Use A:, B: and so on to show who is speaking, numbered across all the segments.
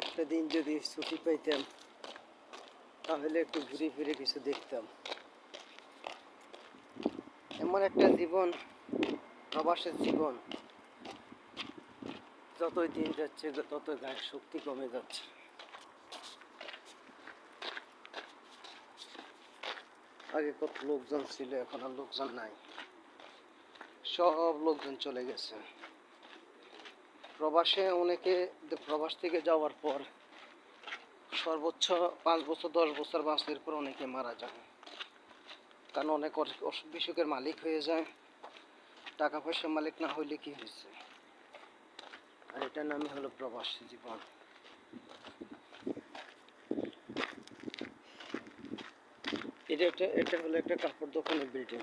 A: একটা দিন যদি ছুটি পাইতাম, তাহলে একটু ঘুরে ফিরে কিছু দেখতাম। এমন একটা জীবন, প্রবাসের জীবন। যতই দিন যাচ্ছে, ততই গায়ের শক্তি কমে যাচ্ছে। আগে কত লোকজন ছিল, এখন আর লোকজন নাই। সব লোকজন চলে গেছে। প্রবাসে অনেকে প্রবাস থেকে যাওয়ার পর সর্বোচ্চ পাঁচ বছর, দশ বছর বাঁচলে পর অনেকে মারা যায়। কারণ অনেক অস- অসুখ বিসুখের মালিক হয়ে যায়। টাকা পয়সার মালিক না হইলে কি হয়েছে আর এটার নামই হলো প্রবাস জীবন। এটা এটা হলো একটা কাপড় দোকানের বিল্ডিং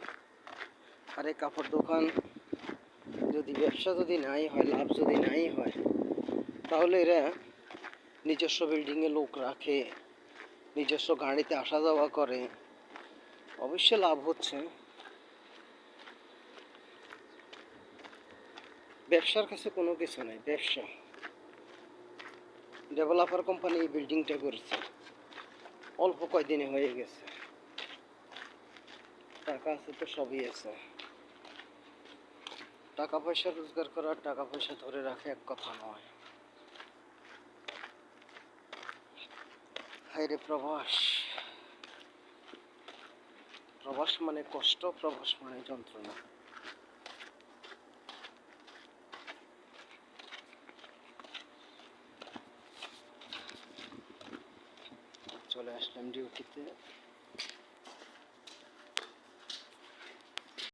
A: আর এই কাপড় দোকান ব্যবসা যদি নাই হয়, লাভ যদি নাই হয়, তাহলে এরা নিজস্ব বিল্ডিংয়ে লোক রাখে, নিজস্ব গাড়িতে আসা যাওয়া করে। অবশ্যই লাভ হচ্ছে। ব্যবসার কাছে কোনো কিছু নাই, ব্যবসা। ডেভেলপার কোম্পানি এই বিল্ডিংটা করেছে। অল্প কয়দিনে হয়ে গেছে। টাকা আছে তো সবই আছে। টাকা পয়সা রোজগার করা টাকা পয়সা ধরে রাখা এক কথা নয়। হায়রে প্রবাস প্রবাস মানে কষ্ট প্রবাস মানে যন্ত্রণা। চলে আসলাম ডিউটিতে